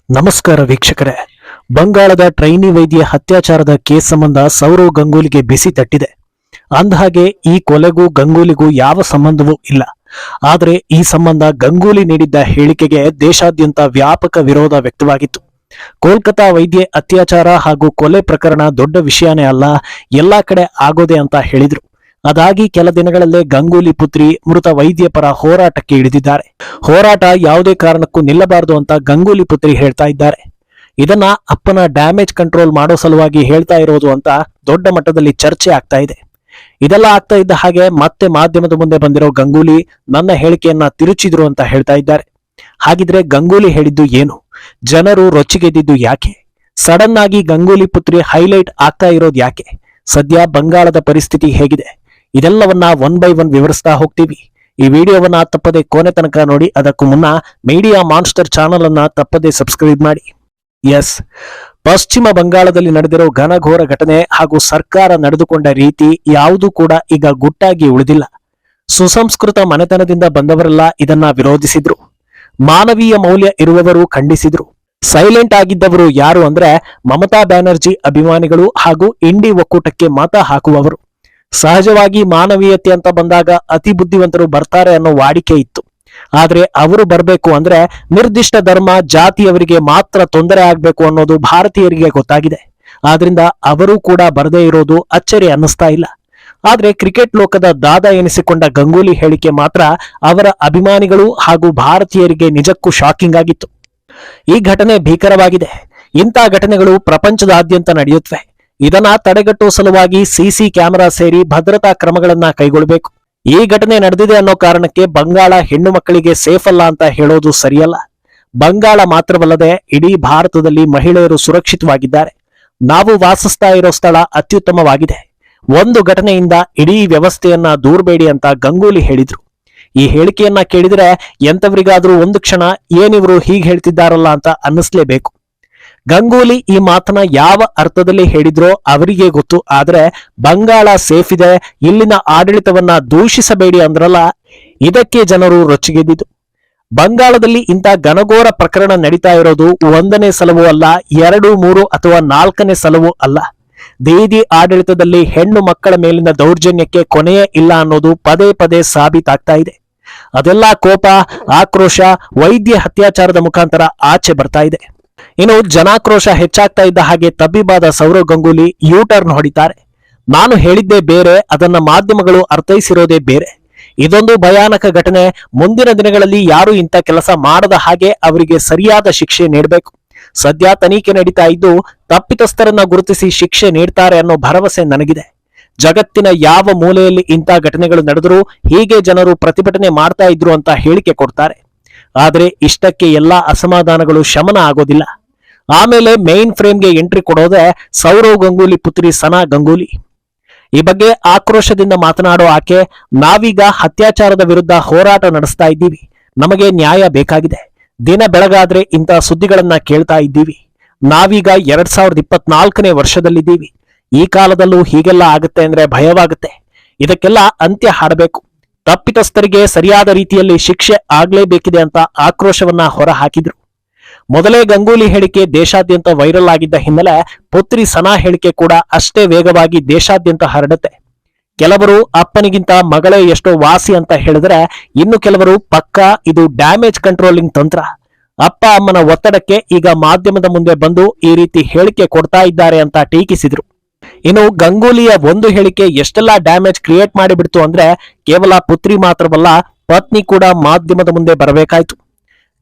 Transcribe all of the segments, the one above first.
ನಮಸ್ಕಾರ ವೀಕ್ಷಕರೇ. ಬಂಗಾಳದ ಟ್ರೈನಿ ವೈದ್ಯ ಅತ್ಯಾಚಾರದ ಕೇಸ್ ಸಂಬಂಧ ಸೌರವ್ ಗಂಗೂಲಿಗೆ ಬಿಸಿ ತಟ್ಟಿದೆ. ಅಂದಹಾಗೆ, ಈ ಕೊಲೆಗೂ ಗಂಗೂಲಿಗೂ ಯಾವ ಸಂಬಂಧವೂ ಇಲ್ಲ. ಆದರೆ, ಈ ಸಂಬಂಧ ಗಂಗೂಲಿ ನೀಡಿದ್ದ ಹೇಳಿಕೆಗೆ ದೇಶಾದ್ಯಂತ ವ್ಯಾಪಕ ವಿರೋಧ ವ್ಯಕ್ತವಾಗಿತ್ತು. ಕೋಲ್ಕತಾ ವೈದ್ಯ ಅತ್ಯಾಚಾರ ಹಾಗೂ ಕೊಲೆ ಪ್ರಕರಣ ದೊಡ್ಡ ವಿಷಯನೇ ಅಲ್ಲ, ಎಲ್ಲಾ ಕಡೆ ಆಗೋದೆ ಅಂತ ಹೇಳಿದ್ರು. ಅದಾಗಿ ಕೆಲ ದಿನಗಳಲ್ಲೇ ಗಂಗೂಲಿ ಪುತ್ರಿ ಮೃತ ವೈದ್ಯ ಪರ ಹೋರಾಟಕ್ಕೆ ಇಳಿದಿದ್ದಾರೆ. ಹೋರಾಟ ಯಾವುದೇ ಕಾರಣಕ್ಕೂ ನಿಲ್ಲಬಾರದು ಅಂತ ಗಂಗೂಲಿ ಪುತ್ರಿ ಹೇಳ್ತಾ ಇದ್ದಾರೆ. ಇದನ್ನ ಅಪ್ಪನ ಡ್ಯಾಮೇಜ್ ಕಂಟ್ರೋಲ್ ಮಾಡೋ ಸಲುವಾಗಿ ಹೇಳ್ತಾ ಇರೋದು ಅಂತ ದೊಡ್ಡ ಮಟ್ಟದಲ್ಲಿ ಚರ್ಚೆ ಆಗ್ತಾ ಇದೆ. ಇದೆಲ್ಲ ಆಗ್ತಾ ಇದ್ದ ಹಾಗೆ ಮತ್ತೆ ಮಾಧ್ಯಮದ ಮುಂದೆ ಬಂದಿರೋ ಗಂಗೂಲಿ ನನ್ನ ಹೇಳಿಕೆಯನ್ನ ತಿರುಚಿದ್ರು ಅಂತ ಹೇಳ್ತಾ ಇದ್ದಾರೆ. ಹಾಗಿದ್ರೆ ಗಂಗೂಲಿ ಹೇಳಿದ್ದು ಏನು? ಜನರು ರೊಚ್ಚಿಗೆದ್ದಿದ್ದು ಯಾಕೆ? ಸಡನ್ ಆಗಿ ಗಂಗೂಲಿ ಪುತ್ರಿ ಹೈಲೈಟ್ ಆಗ್ತಾ ಇರೋದು ಯಾಕೆ? ಸದ್ಯ ಬಂಗಾಳದ ಪರಿಸ್ಥಿತಿ ಹೇಗಿದೆ? ಇದೆಲ್ಲವನ್ನ ಒನ್ ಬೈ ಒನ್ ವಿವರಿಸ್ತಾ ಹೋಗ್ತೀವಿ. ಈ ವಿಡಿಯೋವನ್ನ ತಪ್ಪದೆ ಕೊನೆ ತನಕ ನೋಡಿ, ಅದಕ್ಕೂ ಮುನ್ನ ಮೀಡಿಯಾ ಮಾನ್ಸ್ಟರ್ ಚಾನಲ್ ಅನ್ನ ತಪ್ಪದೆ ಸಬ್ಸ್ಕ್ರೈಬ್ ಮಾಡಿ. ಎಸ್ ಪಶ್ಚಿಮ ಬಂಗಾಳದಲ್ಲಿ ನಡೆದಿರೋ ಘನಘೋರ ಘಟನೆ ಹಾಗೂ ಸರ್ಕಾರ ನಡೆದುಕೊಂಡ ರೀತಿ ಯಾವುದೂ ಕೂಡ ಈಗ ಗುಟ್ಟಾಗಿ ಉಳಿದಿಲ್ಲ. ಸುಸಂಸ್ಕೃತ ಮನೆತನದಿಂದ ಬಂದವರೆಲ್ಲ ಇದನ್ನ ವಿರೋಧಿಸಿದ್ರು. ಮಾನವೀಯ ಮೌಲ್ಯ ಇರುವವರು ಖಂಡಿಸಿದ್ರು. ಸೈಲೆಂಟ್ ಆಗಿದ್ದವರು ಯಾರು ಅಂದ್ರೆ ಮಮತಾ ಬ್ಯಾನರ್ಜಿ ಅಭಿಮಾನಿಗಳು ಹಾಗೂ ಇಂಡಿ ಒಕ್ಕೂಟಕ್ಕೆ ಮತ ಹಾಕುವವರು. ಸಹಜವಾಗಿ ಮಾನವೀಯತೆ ಅಂತ ಬಂದಾಗ ಅತಿ ಬುದ್ಧಿವಂತರು ಬರ್ತಾರೆ ಅನ್ನೋ ವಾಡಿಕೆ ಇತ್ತು. ಆದ್ರೆ ಅವರು ಬರಬೇಕು ಅಂದ್ರೆ ನಿರ್ದಿಷ್ಟ ಧರ್ಮ, ಜಾತಿಯವರಿಗೆ ಮಾತ್ರ ತೊಂದರೆ ಆಗ್ಬೇಕು ಅನ್ನೋದು ಭಾರತೀಯರಿಗೆ ಗೊತ್ತಾಗಿದೆ. ಆದ್ರಿಂದ ಅವರು ಕೂಡ ಬರದೇ ಇರೋದು ಅಚ್ಚರಿ ಅನ್ನಿಸ್ತಾ ಇಲ್ಲ. ಆದ್ರೆ ಕ್ರಿಕೆಟ್ ಲೋಕದ ದಾದ ಎನಿಸಿಕೊಂಡ ಗಂಗೂಲಿ ಹೇಳಿಕೆ ಮಾತ್ರ ಅವರ ಅಭಿಮಾನಿಗಳು ಹಾಗೂ ಭಾರತೀಯರಿಗೆ ನಿಜಕ್ಕೂ ಶಾಕಿಂಗ್ ಆಗಿತ್ತು. ಈ ಘಟನೆ ಭೀಕರವಾಗಿದೆ. ಇಂಥ ಘಟನೆಗಳು ಪ್ರಪಂಚದಾದ್ಯಂತ ನಡೆಯುತ್ತವೆ. ಇದನ್ನ ತಡೆಗಟ್ಟುವ ಸಲುವಾಗಿ ಸಿಸಿ ಕ್ಯಾಮೆರಾ ಸೇರಿ ಭದ್ರತಾ ಕ್ರಮಗಳನ್ನ ಕೈಗೊಳ್ಳಬೇಕು. ಈ ಘಟನೆ ನಡೆದಿದೆ ಅನ್ನೋ ಕಾರಣಕ್ಕೆ ಬಂಗಾಳ ಹೆಣ್ಣು ಮಕ್ಕಳಿಗೆ ಸೇಫ್ ಅಲ್ಲ ಅಂತ ಹೇಳೋದು ಸರಿಯಲ್ಲ. ಬಂಗಾಳ ಮಾತ್ರವಲ್ಲದೆ ಇಡೀ ಭಾರತದಲ್ಲಿ ಮಹಿಳೆಯರು ಸುರಕ್ಷಿತವಾಗಿದ್ದಾರೆ. ನಾವು ವಾಸಿಸ್ತಾ ಇರೋ ಸ್ಥಳ ಅತ್ಯುತ್ತಮವಾಗಿದೆ. ಒಂದು ಘಟನೆಯಿಂದ ಇಡೀ ವ್ಯವಸ್ಥೆಯನ್ನ ದೂರಬೇಡಿ ಅಂತ ಗಂಗೂಲಿ ಹೇಳಿದ್ರು. ಈ ಹೇಳಿಕೆಯನ್ನ ಕೇಳಿದ್ರೆ ಎಂತವರಿಗಾದ್ರೂ ಒಂದು ಕ್ಷಣ ಏನಿವರು ಹೀಗೆ ಹೇಳ್ತಿದ್ದಾರಲ್ಲ ಅಂತ ಅನ್ನಿಸ್ಲೇಬೇಕು. ಗಂಗೂಲಿ ಈ ಮಾತನ್ನ ಯಾವ ಅರ್ಥದಲ್ಲಿ ಹೇಳಿದ್ರೋ ಅವರಿಗೆ ಗೊತ್ತು. ಆದ್ರೆ ಬಂಗಾಳ ಸೇಫ್ ಇದೆ. ಇಲ್ಲಿನ ಆಡಳಿತವನ್ನ ದೂಷಿಸಬೇಡಿ ಅಂದ್ರಲ್ಲ, ಇದಕ್ಕೆ ಜನರು ರೊಚ್ಚಿಗೆದ್ದಿತು ಬಂಗಾಳದಲ್ಲಿ ಇಂಥ ಘನಘೋರ ಪ್ರಕರಣ ನಡೀತಾ ಇರೋದು ಒಂದನೇ ಸಲವೂ ಅಲ್ಲ, ಎರಡು, ಮೂರು ಅಥವಾ ನಾಲ್ಕನೇ ಸಲವೂ ಅಲ್ಲ. ದೇದಿ ಆಡಳಿತದಲ್ಲಿ ಹೆಣ್ಣು ಮಕ್ಕಳ ಮೇಲಿನ ದೌರ್ಜನ್ಯಕ್ಕೆ ಕೊನೆಯೇ ಇಲ್ಲ ಅನ್ನೋದು ಪದೇ ಪದೇ ಸಾಬೀತಾಗ್ತಾ ಇದೆ. ಅದೆಲ್ಲ ಕೋಪ, ಆಕ್ರೋಶ, ವೈದ್ಯ ಅತ್ಯಾಚಾರದ ಮುಖಾಂತರ ಆಚೆ ಬರ್ತಾ ಇದೆ. ಇನ್ನು ಜನಾಕ್ರೋಶ ಹೆಚ್ಚಾಗ್ತಾ ಇದ್ದ ಹಾಗೆ ತಬ್ಬಿಬಾದ ಸೌರವ್ ಗಂಗೂಲಿ ಯೂಟರ್ನ್ ಹೊಡಿತಾರೆ. ನಾನು ಹೇಳಿದ್ದೆ ಬೇರೆ, ಅದನ್ನ ಮಾಧ್ಯಮಗಳು ಅರ್ಥೈಸಿರೋದೇ ಬೇರೆ. ಇದೊಂದು ಭಯಾನಕ ಘಟನೆ. ಮುಂದಿನ ದಿನಗಳಲ್ಲಿ ಯಾರು ಇಂಥ ಕೆಲಸ ಮಾಡದ ಹಾಗೆ ಅವರಿಗೆ ಸರಿಯಾದ ಶಿಕ್ಷೆ ನೀಡಬೇಕು. ಸದ್ಯ ತನಿಖೆ ನಡೀತಾ ಇದ್ದು ತಪ್ಪಿತಸ್ಥರನ್ನ ಗುರುತಿಸಿ ಶಿಕ್ಷೆ ನೀಡ್ತಾರೆ ಅನ್ನೋ ಭರವಸೆ ನನಗಿದೆ. ಜಗತ್ತಿನ ಯಾವ ಮೂಲೆಯಲ್ಲಿ ಇಂಥ ಘಟನೆಗಳು ನಡೆದರೂ ಹೀಗೆ ಜನರು ಪ್ರತಿಭಟನೆ ಮಾಡ್ತಾ ಇದ್ರು ಅಂತ ಹೇಳಿಕೆ ಕೊಡ್ತಾರೆ. ಆದರೆ ಇಷ್ಟಕ್ಕೆ ಎಲ್ಲಾ ಅಸಮಾಧಾನಗಳು ಶಮನ ಆಗೋದಿಲ್ಲ. ಆಮೇಲೆ ಮೇನ್ ಫ್ರೇಮ್ಗೆ ಎಂಟ್ರಿ ಕೊಡೋದೇ ಸೌರವ್ ಗಂಗೂಲಿ ಪುತ್ರಿ ಸನಾ ಗಂಗೂಲಿ. ಈ ಬಗ್ಗೆ ಆಕ್ರೋಶದಿಂದ ಮಾತನಾಡೋ ಆಕೆ, ನಾವೀಗ ಅತ್ಯಾಚಾರದ ವಿರುದ್ಧ ಹೋರಾಟ ನಡೆಸ್ತಾ ಇದ್ದೀವಿ. ನಮಗೆ ನ್ಯಾಯ ಬೇಕಾಗಿದೆ. ದಿನ ಬೆಳಗಾದ್ರೆ ಇಂತಹ ಸುದ್ದಿಗಳನ್ನ ಕೇಳ್ತಾ ಇದ್ದೀವಿ. ನಾವೀಗ ಎರಡ್ ಸಾವಿರದ ಇಪ್ಪತ್ನಾಲ್ಕನೇ ವರ್ಷದಲ್ಲಿದ್ದೀವಿ. ಈ ಕಾಲದಲ್ಲೂ ಹೀಗೆಲ್ಲ ಆಗುತ್ತೆ ಅಂದ್ರೆ ಭಯವಾಗುತ್ತೆ. ಇದಕ್ಕೆಲ್ಲ ಅಂತ್ಯ ಹಾಡಬೇಕು. ತಪ್ಪಿತಸ್ಥರಿಗೆ ಸರಿಯಾದ ರೀತಿಯಲ್ಲಿ ಶಿಕ್ಷೆ ಆಗ್ಲೇಬೇಕಿದೆ ಅಂತ ಆಕ್ರೋಶವನ್ನ ಹೊರ ಹಾಕಿದ್ರು ಮೊದಲೇ ಗಂಗೂಲಿ ಹೇಳಿಕೆ ದೇಶಾದ್ಯಂತ ವೈರಲ್ ಆಗಿದ್ದ ಹಿನ್ನೆಲೆ ಪುತ್ರಿ ಸನಾ ಹೇಳಿಕೆ ಕೂಡ ಅಷ್ಟೇ ವೇಗವಾಗಿ ದೇಶಾದ್ಯಂತ ಹರಡುತ್ತೆ. ಕೆಲವರು ಅಪ್ಪನಿಗಿಂತ ಮಗಳೇ ಎಷ್ಟೋ ವಾಸಿ ಅಂತ ಹೇಳಿದ್ರೆ ಇನ್ನು ಕೆಲವರು ಪಕ್ಕಾ ಇದು ಡ್ಯಾಮೇಜ್ ಕಂಟ್ರೋಲಿಂಗ್ ತಂತ್ರ. ಅಪ್ಪ ಅಮ್ಮನ ಒತ್ತಡಕ್ಕೆ ಈಗ ಮಾಧ್ಯಮದ ಮುಂದೆ ಬಂದು ಈ ರೀತಿ ಹೇಳಿಕೆ ಕೊಡ್ತಾ ಇದ್ದಾರೆ ಅಂತ ಟೀಕಿಸಿದ್ರು. ಇನ್ನು ಗಂಗೂಲಿಯ ಒಂದು ಹೇಳಿಕೆ ಎಷ್ಟೆಲ್ಲಾ ಡ್ಯಾಮೇಜ್ ಕ್ರಿಯೇಟ್ ಮಾಡಿಬಿಡ್ತು ಅಂದ್ರೆ ಕೇವಲ ಪುತ್ರಿ ಮಾತ್ರವಲ್ಲ ಪತ್ನಿ ಕೂಡ ಮಾಧ್ಯಮದ ಮುಂದೆ ಬರಬೇಕಾಯ್ತು.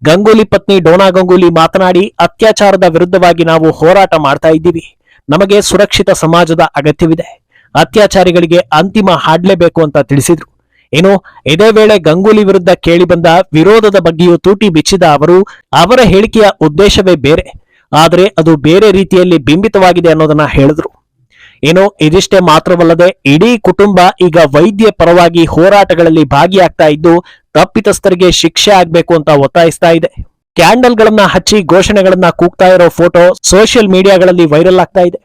ಗಂಗೂಲಿ ಪತ್ನಿ ಡೋನಾ ಗಂಗೂಲಿ ಮಾತನಾಡಿ, ಅತ್ಯಾಚಾರದ ವಿರುದ್ಧವಾಗಿ ನಾವು ಹೋರಾಟ ಮಾಡ್ತಾ ಇದ್ದೀವಿ. ನಮಗೆ ಸುರಕ್ಷಿತ ಸಮಾಜದ ಅಗತ್ಯವಿದೆ. ಅತ್ಯಾಚಾರಿಗಳಿಗೆ ಅಂತಿಮ ಹಾಡ್ಲೇಬೇಕು ಅಂತ ತಿಳಿಸಿದ್ರು. ಏನು, ಇದೇ ವೇಳೆ ಗಂಗೂಲಿ ವಿರುದ್ಧ ಕೇಳಿಬಂದ ವಿರೋಧದ ಬಗ್ಗೆಯೂ ತೂಟಿ ಬಿಚ್ಚಿದ ಅವರು, ಅವರ ಹೇಳಿಕೆಯ ಉದ್ದೇಶವೇ ಬೇರೆ. ಆದರೆ ಅದು ಬೇರೆ ರೀತಿಯಲ್ಲಿ ಬಿಂಬಿತವಾಗಿದೆ ಅನ್ನೋದನ್ನ ಹೇಳಿದ್ರು. ಏನು ಇದಿಷ್ಟೇ ಮಾತ್ರವಲ್ಲದೆ ಇಡೀ ಕುಟುಂಬ ಈಗ ವೈದ್ಯ ಪರವಾಗಿ ಹೋರಾಟಗಳಲ್ಲಿ ಭಾಗಿಯಾಗ್ತಾ ಇದ್ದು ತಪ್ಪಿತಸ್ಥರಿಗೆ ಶಿಕ್ಷೆ ಆಗ್ಬೇಕು ಅಂತ ಒತ್ತಾಯಿಸ್ತಾ ಇದೆ. ಕ್ಯಾಂಡಲ್ ಗಳನ್ನ ಹಚ್ಚಿ ಘೋಷಣೆಗಳನ್ನ ಕೂಗ್ತಾ ಇರೋ ಫೋಟೋ ಸೋಷಿಯಲ್ ಮೀಡಿಯಾಗಳಲ್ಲಿ ವೈರಲ್ ಆಗ್ತಾ ಇದೆ.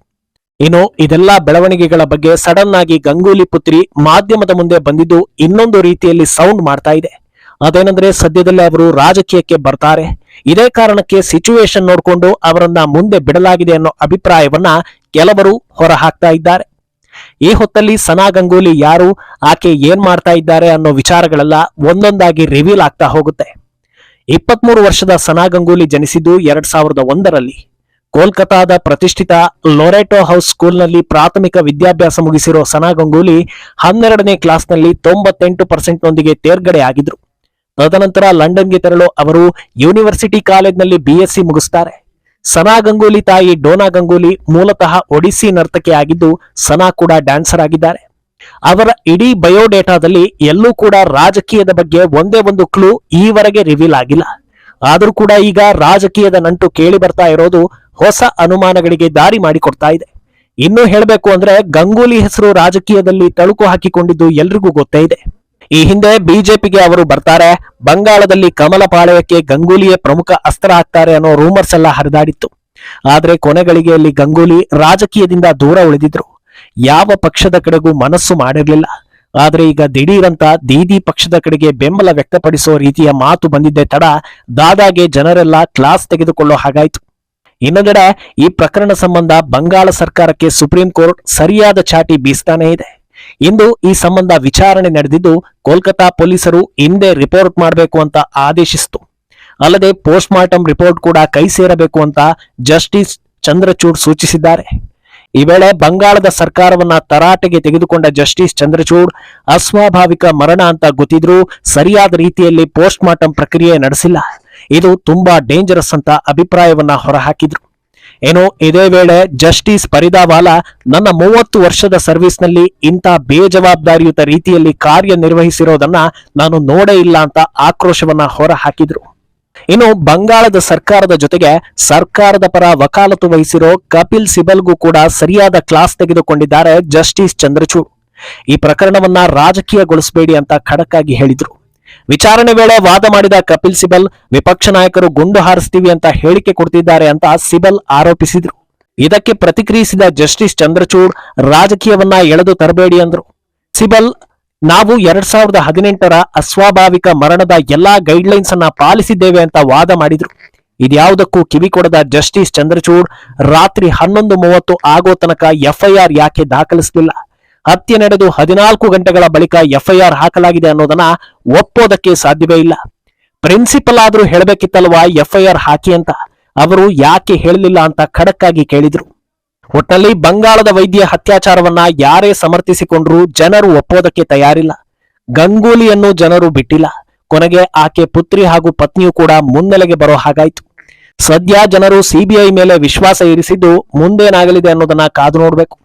ಇನ್ನು ಇದೆಲ್ಲ ಬೆಳವಣಿಗೆಗಳ ಬಗ್ಗೆ ಸಡನ್ ಆಗಿ ಗಂಗೂಲಿ ಪುತ್ರಿ ಮಾಧ್ಯಮದ ಮುಂದೆ ಬಂದಿದ್ದು ಇನ್ನೊಂದು ರೀತಿಯಲ್ಲಿ ಸೌಂಡ್ ಮಾಡ್ತಾ ಇದೆ. ಅದೇನಂದ್ರೆ ಸದ್ಯದಲ್ಲೇ ಅವರು ರಾಜಕೀಯಕ್ಕೆ ಬರ್ತಾರೆ. ಇದೇ ಕಾರಣಕ್ಕೆ ಸಿಚುವೇಶನ್ ನೋಡಿಕೊಂಡು ಅವರನ್ನ ಮುಂದೆ ಬಿಡಲಾಗಿದೆ ಅನ್ನೋ ಅಭಿಪ್ರಾಯವನ್ನ ಕೆಲವರು ಹೊರಹಾಕ್ತಾ ಇದ್ದಾರೆ. ಈ ಹೊತ್ತಲ್ಲಿ ಸನಾ ಗಂಗೂಲಿ ಯಾರು, ಆಕೆ ಏನ್ ಮಾಡ್ತಾ ಇದ್ದಾರೆ ಅನ್ನೋ ವಿಚಾರಗಳೆಲ್ಲ ಒಂದೊಂದಾಗಿ ರಿವೀಲ್ ಆಗ್ತಾ ಹೋಗುತ್ತೆ. ಇಪ್ಪತ್ಮೂರು ವರ್ಷದ ಸನಾ ಗಂಗೂಲಿ ಜನಿಸಿದ್ದು ಎರಡ್ ಸಾವಿರದ ಒಂದರಲ್ಲಿ. ಕೋಲ್ಕತಾದ ಪ್ರತಿಷ್ಠಿತ ಲೊರೆಟೋ ಹೌಸ್ ಸ್ಕೂಲ್ನಲ್ಲಿ ಪ್ರಾಥಮಿಕ ವಿದ್ಯಾಭ್ಯಾಸ ಮುಗಿಸಿರೋ ಸನಾ ಗಂಗೂಲಿ ಹನ್ನೆರಡನೇ ಕ್ಲಾಸ್ನಲ್ಲಿ ತೊಂಬತ್ತೆಂಟು ಪರ್ಸೆಂಟ್ನೊಂದಿಗೆ ತೇರ್ಗಡೆ ಆಗಿದ್ರು. ತದನಂತರ ಲಂಡನ್ಗೆ ತೆರಳು, ಅವರು ಯೂನಿವರ್ಸಿಟಿ ಕಾಲೇಜ್ನಲ್ಲಿ ಬಿಎಸ್ಸಿ ಮುಗಿಸ್ತಾರೆ. ಸನಾ ಗಂಗೂಲಿ ತಾಯಿ ಡೋನಾ ಗಂಗೂಲಿ ಮೂಲತಃ ಒಡಿಸ್ಸಿ ನರ್ತಕಿ ಆಗಿದ್ದು ಸನಾ ಕೂಡ ಡ್ಯಾನ್ಸರ್ ಆಗಿದ್ದಾರೆ. ಅವರ ಇಡೀ ಬಯೋಡೇಟಾದಲ್ಲಿ ಎಲ್ಲೂ ಕೂಡ ರಾಜಕೀಯದ ಬಗ್ಗೆ ಒಂದೇ ಒಂದು ಕ್ಲೂ ಈವರೆಗೆ ರಿವೀಲ್ ಆಗಿಲ್ಲ. ಆದರೂ ಕೂಡ ಈಗ ರಾಜಕೀಯದ ನಂಟು ಕೇಳಿ ಬರ್ತಾ ಇರೋದು ಹೊಸ ಅನುಮಾನಗಳಿಗೆ ದಾರಿ ಮಾಡಿಕೊಡ್ತಾ ಇದೆ. ಇನ್ನು ಹೇಳಬೇಕು ಅಂದ್ರೆ ಗಂಗೂಲಿ ಹೆಸರು ರಾಜಕೀಯದಲ್ಲಿ ತಳುಕು ಹಾಕಿಕೊಂಡಿದ್ದು ಎಲ್ರಿಗೂ ಗೊತ್ತೇ ಇದೆ. ಈ ಹಿಂದೆ ಬಿಜೆಪಿಗೆ ಅವರು ಬರ್ತಾರೆ. ಬಂಗಾಳದಲ್ಲಿ ಕಮಲ ಪಾಳಯಕ್ಕೆ ಗಂಗೂಲಿಯೇ ಪ್ರಮುಖ ಅಸ್ತ್ರ ಆಗ್ತಾರೆ ಅನ್ನೋ ರೂಮರ್ಸ್ ಎಲ್ಲ ಹರಿದಾಡಿತ್ತು. ಆದ್ರೆ ಕೊನೆಗಳಿಗೆಯಲ್ಲಿ ಗಂಗೂಲಿ ರಾಜಕೀಯದಿಂದ ದೂರ ಉಳಿದಿದ್ರು. ಯಾವ ಪಕ್ಷದ ಕಡೆಗೂ ಮನಸ್ಸು ಮಾಡಿರಲಿಲ್ಲ. ಆದ್ರೆ ಈಗ ದಿಢೀರಂತ ದೀದಿ ಪಕ್ಷದ ಕಡೆಗೆ ಬೆಂಬಲ ವ್ಯಕ್ತಪಡಿಸೋ ರೀತಿಯ ಮಾತು ಬಂದಿದ್ದೆ ತಡ ದಾದಾಗೆ ಜನರೆಲ್ಲ ಕ್ಲಾಸ್ ತೆಗೆದುಕೊಳ್ಳೋ ಹಾಗಾಯ್ತು. ಇನ್ನೊಂದೆಡೆ ಈ ಪ್ರಕರಣ ಸಂಬಂಧ ಬಂಗಾಳ ಸರ್ಕಾರಕ್ಕೆ ಸುಪ್ರೀಂ ಕೋರ್ಟ್ ಸರಿಯಾದ ಚಾಟಿ ಬೀಸ್ತಾನೇ ಇದೆ. ಇಂದು ಈ ಸಂಬಂಧ ವಿಚಾರಣೆ ನಡೆದಿದ್ದು ಕೋಲ್ಕತಾ ಪೊಲೀಸರು ಹಿಂದೆ ರಿಪೋರ್ಟ್ ಮಾಡಬೇಕು ಅಂತ ಆದೇಶಿಸಿತು ಅಲ್ಲದೆ ಪೋಸ್ಟ್ ಮಾರ್ಟಂ ರಿಪೋರ್ಟ್ ಕೂಡ ಕೈ ಸೇರಬೇಕು ಅಂತ ಜಸ್ಟಿಸ್ ಚಂದ್ರಚೂಡ್ ಸೂಚಿಸಿದ್ದಾರೆ. ಈ ವೇಳೆ ಬಂಗಾಳದ ಸರ್ಕಾರವನ್ನ ತರಾಟೆಗೆ ತೆಗೆದುಕೊಂಡ ಜಸ್ಟಿಸ್ ಚಂದ್ರಚೂಡ್, ಅಸ್ವಾಭಾವಿಕ ಮರಣ ಅಂತ ಗೊತ್ತಿದ್ರೂ ಸರಿಯಾದ ರೀತಿಯಲ್ಲಿ ಪೋಸ್ಟ್ ಮಾರ್ಟಂ ಪ್ರಕ್ರಿಯೆ ನಡೆಸಿಲ್ಲ. ಇದು ತುಂಬಾ ಡೇಂಜರಸ್ ಅಂತ ಅಭಿಪ್ರಾಯವನ್ನ ಹೊರಹಾಕಿದ್ರು. ಏನೋ ಇದೇ ವೇಳೆ ಜಸ್ಟಿಸ್ ಪರಿದಾವಾಲ ನನ್ನ ಮೂವತ್ತು ವರ್ಷದ ಸರ್ವಿಸ್ನಲ್ಲಿ ಇಂಥ ಬೇಜವಾಬ್ದಾರಿಯುತ ರೀತಿಯಲ್ಲಿ ಕಾರ್ಯನಿರ್ವಹಿಸಿರೋದನ್ನ ನಾನು ನೋಡೇ ಇಲ್ಲ ಅಂತ ಆಕ್ರೋಶವನ್ನ ಹೊರ ಹಾಕಿದ್ರು ಇನ್ನು ಬಂಗಾಳದ ಸರ್ಕಾರದ ಜೊತೆಗೆ ಸರ್ಕಾರದ ಪರ ವಕಾಲತು ವಹಿಸಿರೋ ಕಪಿಲ್ ಸಿಬಲ್ಗೂ ಕೂಡ ಸರಿಯಾದ ಕ್ಲಾಸ್ ತೆಗೆದುಕೊಂಡಿದ್ದಾರೆ ಜಸ್ಟಿಸ್ ಚಂದ್ರಚೂಡ್. ಈ ಪ್ರಕರಣವನ್ನ ರಾಜಕೀಯಗೊಳಿಸಬೇಡಿ ಅಂತ ಖಡಕ್ಕಾಗಿ ಹೇಳಿದ್ರು. ವಿಚಾರಣೆ ವೇಳೆ ವಾದ ಮಾಡಿದ ಕಪಿಲ್ ಸಿಬಲ್, ವಿಪಕ್ಷ ನಾಯಕರು ಗುಂಡು ಹಾರಿಸ್ತೀವಿ ಅಂತ ಹೇಳಿಕೆ ಕೊಡ್ತಿದ್ದಾರೆ ಅಂತ ಸಿಬಲ್ ಆರೋಪಿಸಿದ್ರು. ಇದಕ್ಕೆ ಪ್ರತಿಕ್ರಿಯಿಸಿದ ಜಸ್ಟಿಸ್ ಚಂದ್ರಚೂಡ್, ರಾಜಕೀಯವನ್ನ ಎಳೆದು ತರಬೇಡಿ ಅಂದ್ರು. ಸಿಬಲ್, ನಾವು ಎರಡ್ ಸಾವಿರದ ಹದಿನೆಂಟರ ಅಸ್ವಾಭಾವಿಕ ಮರಣದ ಎಲ್ಲಾ ಗೈಡ್ಲೈನ್ಸ್ ಅನ್ನ ಪಾಲಿಸಿದ್ದೇವೆ ಅಂತ ವಾದ ಮಾಡಿದ್ರು. ಇದ್ಯಾವುದಕ್ಕೂ ಕಿವಿ ಕೊಡದ ಜಸ್ಟಿಸ್ ಚಂದ್ರಚೂಡ್, ರಾತ್ರಿ ಹನ್ನೊಂದು ಮೂವತ್ತು ಆಗೋ ತನಕ ಎಫ್ಐಆರ್ ಯಾಕೆ ದಾಖಲಿಸಲಿಲ್ಲ? ಹತ್ಯೆ ನಡೆದು ಹದಿನಾಲ್ಕು ಗಂಟೆಗಳ ಬಳಿಕ ಎಫ್ಐಆರ್ ಹಾಕಲಾಗಿದೆ ಅನ್ನೋದನ್ನ ಒಪ್ಪೋದಕ್ಕೆ ಸಾಧ್ಯವೇ ಇಲ್ಲ. ಪ್ರಿನ್ಸಿಪಲ್ ಆದ್ರೂ ಹೇಳಬೇಕಿತ್ತಲ್ವಾ ಎಫ್ಐಆರ್ ಹಾಕಿ ಅಂತ? ಅವರು ಯಾಕೆ ಹೇಳಲಿಲ್ಲ ಅಂತ ಖಡಕ್ಕಾಗಿ ಕೇಳಿದ್ರು. ಒಟ್ನಲ್ಲಿ ಬಂಗಾಳದ ವೈದ್ಯ ಹತ್ಯಾಚಾರವನ್ನ ಯಾರೇ ಸಮರ್ಥಿಸಿಕೊಂಡ್ರೂ ಜನರು ಒಪ್ಪೋದಕ್ಕೆ ತಯಾರಿಲ್ಲ. ಗಂಗೂಲಿಯನ್ನು ಜನರು ಬಿಟ್ಟಿಲ್ಲ. ಕೊನೆಗೆ ಆಕೆ ಪುತ್ರಿ ಹಾಗೂ ಪತ್ನಿಯು ಕೂಡ ಮುನ್ನೆಲೆಗೆ ಬರೋ ಹಾಗಾಯ್ತು. ಸದ್ಯ ಜನರು ಸಿಬಿಐ ಮೇಲೆ ವಿಶ್ವಾಸ ಇರಿಸಿದ್ದು ಮುಂದೇನಾಗಲಿದೆ ಅನ್ನೋದನ್ನ ಕಾದು ನೋಡ್ಬೇಕು.